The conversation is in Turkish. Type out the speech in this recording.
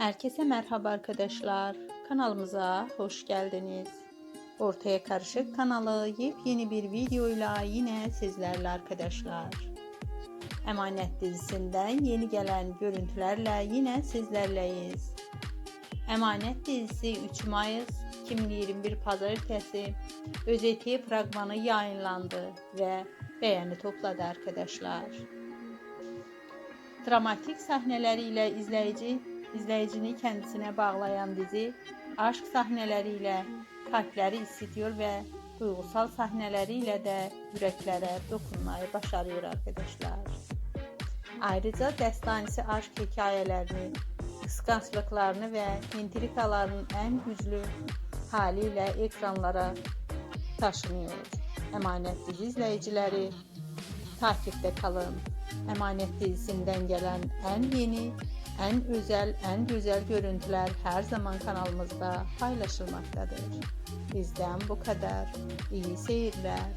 Herkese merhaba arkadaşlar. Kanalımıza hoş geldiniz. Ortaya Karışık kanalı yepyeni bir videoyla yine sizlerle arkadaşlar. Emanet dizisinden yeni gelen görüntülerle yine sizlerleyiz. Emanet dizisi 3 Mayıs 2021 Pazartesi özeti fragmanı yayınlandı ve beğeni topladı arkadaşlar. Dramatik sahneleriyle izleyici izleyicini kendisine bağlayan dizi, aşk sahneleriyle kalpleri isitiyor ve duygusal sahneleriyle de yüreklere dokunmayı başarıyor arkadaşlar. Ayrıca destansı aşk hikayelerini, kıskançlıklarını ve intrikaların en güçlü haliyle ekranlara taşınıyor. Emanet dizi izleyicileri takipte kalın. Emanet dizisinden gelen en yeni, en özel, en güzel görüntüler her zaman kanalımızda paylaşılmaktadır. Bizden bu kadar. İyi seyirler.